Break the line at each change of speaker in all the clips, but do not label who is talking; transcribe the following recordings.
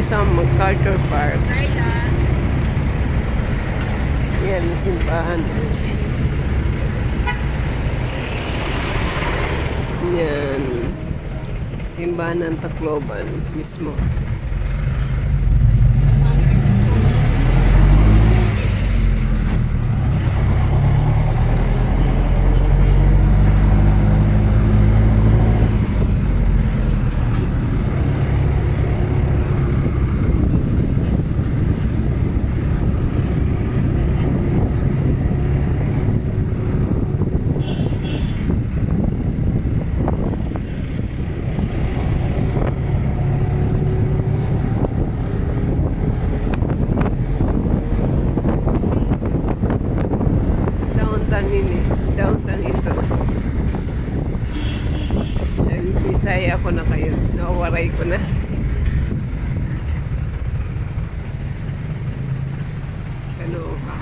sa MacArthur Park. Yan, simbahan. Yan. Simbahan ng Tacloban mismo. Downtown nili. Downtown ito. Bisaya ako na kayo. Nawaray ko na. Ano ka?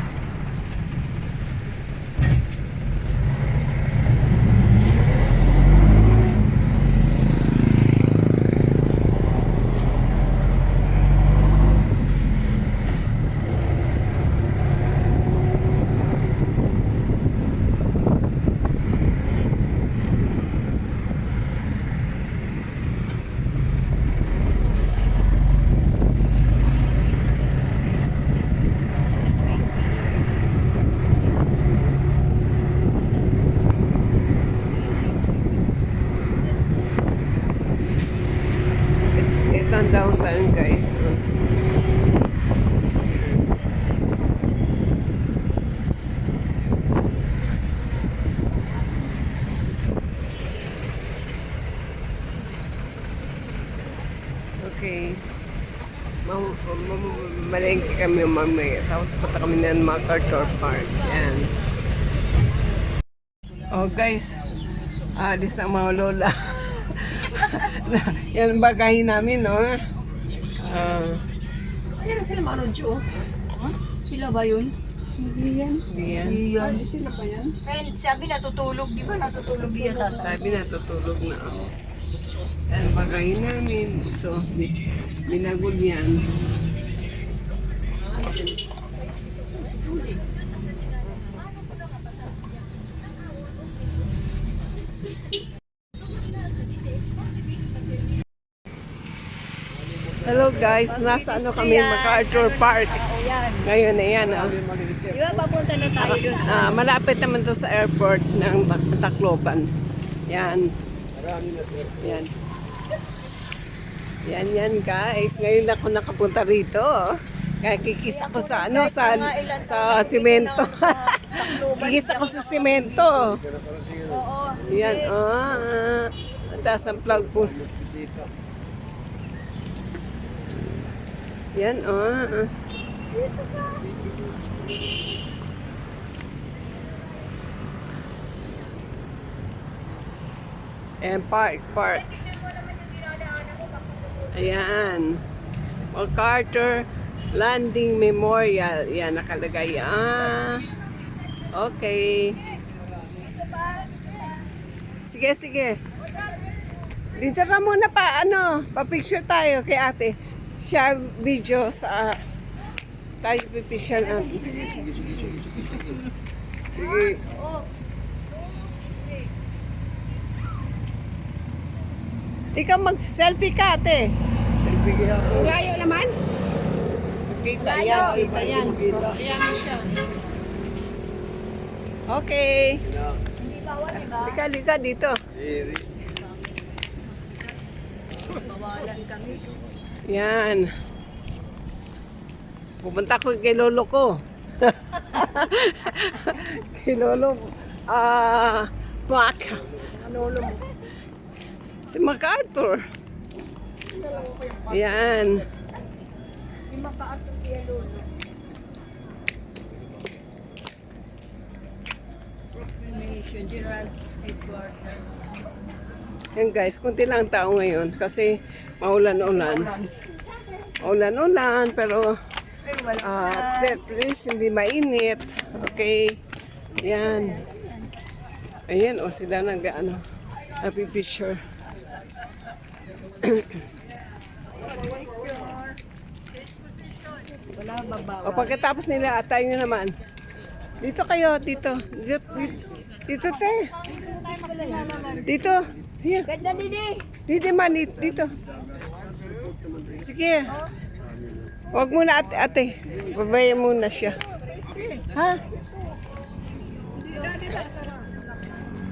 Ito ang downtown guys. Okay. Mam mam- malengke kami mamaya. Tapos punta kami ng MacArthur Park. Yan. Oh guys, alis ang mga lola. Yan bagahin namin, no? Ah,
Pero sila manodyo. Sila ba yun? Hindi yan.
di yan.
Yan. Sila ba yan? Kaya sabi natutulog, di ba natutulog yata?
Sabi na, tutulog na ako. Ang bagahin namin. Ito, binagol yan. Hello guys, nasa ano kami, MacArthur Park. Ngayon na yan. ah.
Di ba papunta na tayo doon sa...
Ah, malapit naman to sa airport ng Tacloban. Yan. Yan. Yan, yan guys. Ngayon ako nakapunta rito. Kaya kikis ako sa ano, sa, sa simento. kikis ako sa simento.
Oo.
Yan, ah. ah. Ang taas ang plug po. Yan, ah. ah. Ayan, park, park. Ayan. MacArthur Landing Memorial. Yan, nakalagay. Ah. Okay. Sige, sige. Dito ka muna pa, ano, pa-picture tayo kay ate. Siya video sa, tayo pipicture natin. Sige. Ikaw mag-selfie ka, ate. Selfie ka ako. Layo naman. Kita yan, kita yan. Ayan siya. Okay. Lika, lika dito.
Bawalan kami.
Yan. Pupunta ko kay lolo ko. kay lolo. Ah, Mac. Lolo mo. Si MacArthur. Yan.
Hindi makaasok kaya lolo. Proclamation, General Headquarters.
Yan guys, kunti lang tao ngayon kasi maulan-ulan. Maulan-ulan pero ah, at least hindi mainit. Okay. Yan. Ayan, o sila nag ano, happy picture.
Wala, babaw.
O pagkatapos nila, atay nyo naman. Dito kayo, dito. Dito, dito, dito te. Dito. Here.
Ganda eh.
Dito man, dito. Sige. Huwag muna ate, ate. Babayan muna siya. Ha?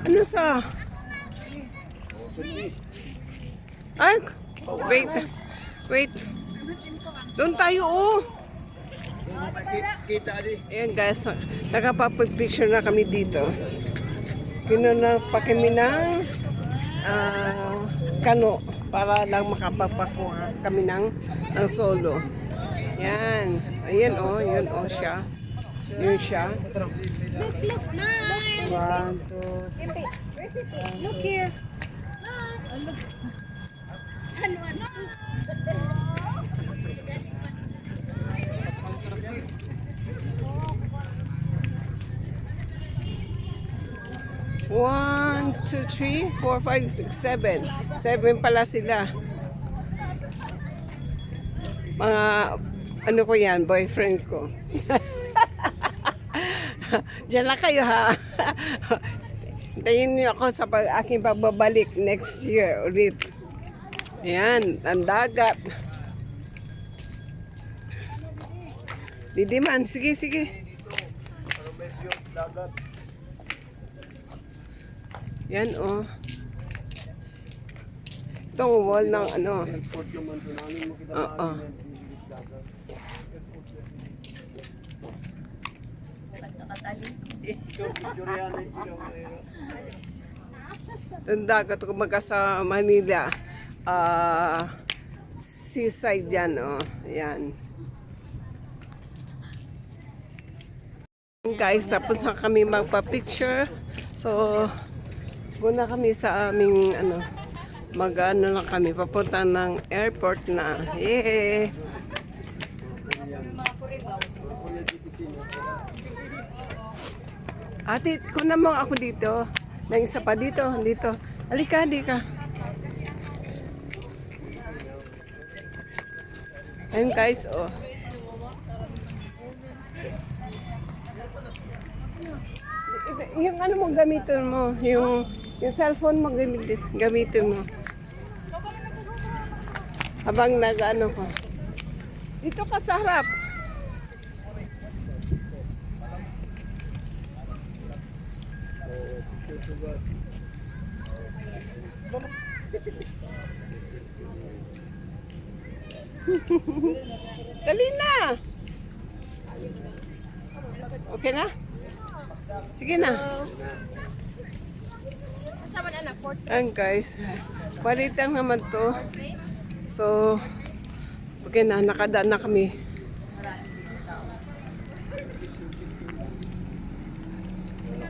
Ano sa? Ay, wait. Wait. Doon tayo, oh.
Kita di.
Ayan guys, nakapapag-picture na kami dito. Kinuna pa kami ng ah, kano para lang makapapakuha kami ng, ng solo. Yan. Ayan oh, yun oh siya. Yun siya.
Look, look, nice.
One, two,
Look here. Look. Ano, ano?
One, two, three, four, five, six, seven. Seven pala sila. Mga, ano ko yan, boyfriend ko. Diyan lang kayo ha. Hintayin niyo ako sa pag aking pagbabalik next year ulit. Ayan, ang dagat. Didiman, sige, sige. Yan oh. Itong wall ng ano. Oo. Itong dagat kumaga sa Manila. Ah, seaside yan oh. Yan. Guys, tapos na kami magpa-picture. So, Muna kami sa aming ano, mag-ano lang kami, papunta ng airport na. Yay! Ate, kuna mo ako dito. Nang isa pa dito, dito. Halika, halika. Ayun guys, oh. yung ano mo gamitin mo, yung yung cellphone mo gamitin, gamitin mo. Habang nag-ano ko. Dito ka sa harap. Dali na. Okay na? Sige na.
Kasama na anak, fourth.
Ayan guys, palit lang naman to. So, okay na, nakadaan na kami.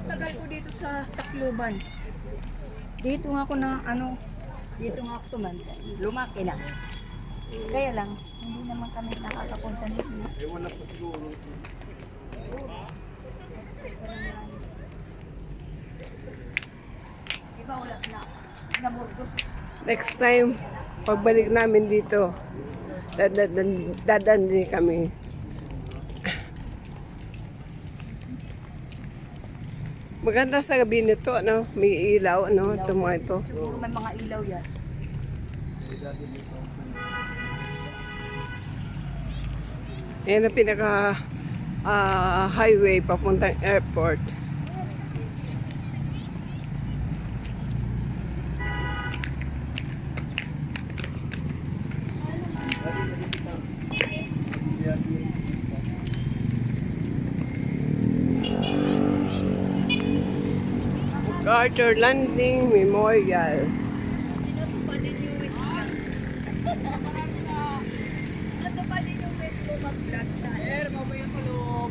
Tagal ko dito sa Tacloban. Dito nga ako na ano, dito nga ako tuman. Lumaki na. Kaya lang, hindi naman kami nakakapunta dito. Wala na. Naburgos.
Next time, pagbalik namin dito, dadan, dadan din kami. Maganda sa gabi nito, ano, may ilaw, ano, ito mga ito.
Siguro may mga ilaw yan.
Yan ang pinaka ah, highway papuntang airport. Carter Landing Memorial.
Ano pa din yung best mo mag-vlog sa Sir, mamaya ko loob.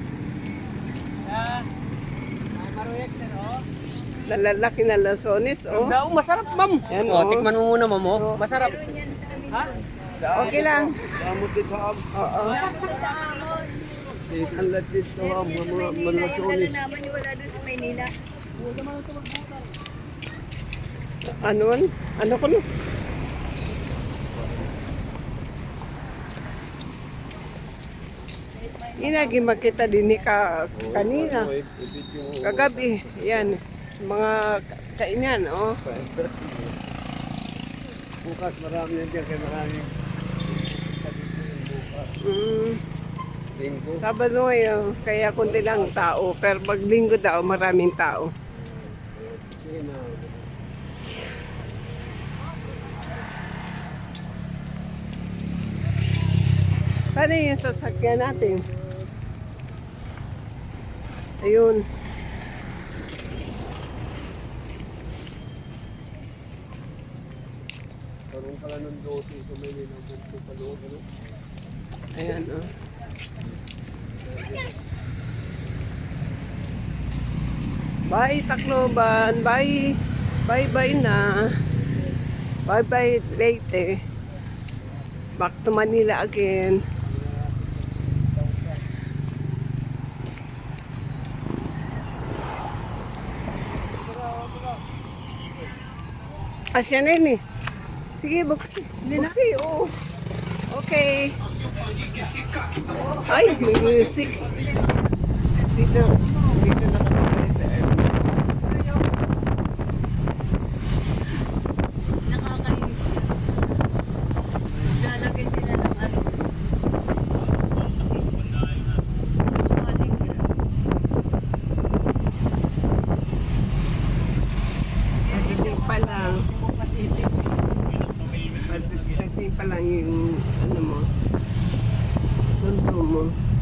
Nalalaki na lasones, oh.
Daw, masarap, ma'am.
Yan,
oh,
oh.
tikman mo muna, ma'am. Oh. Masarap.
Okay lang.
Damot dito ha.
Oo.
Ang dito ha. Mga mga
Ano
malasonis.
naman yung wala doon sa Maynila?
Ano? Ano ko no? Inagi makita din ni ka kanina. Kagabi, yan. Mga ka- kainan, oh.
Bukas marami yan dyan kaya maraming
Mm,
linggo.
Sabado ngayon, kaya kunti lang tao. Pero pag linggo daw, maraming tao.
Sige na.
Yung sasakyan natin? Ayun.
Karoon pala ng dosi sa may nilang bukto pa loob. Ano?
Ayan, oh. Bye, Tacloban. Bye. Bye-bye na. Bye-bye, Leyte. Back to Manila again. Na yun eh. Sige, buksi. Buksi, oo. Okay. Ay, may music. Dito.
Google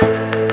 Música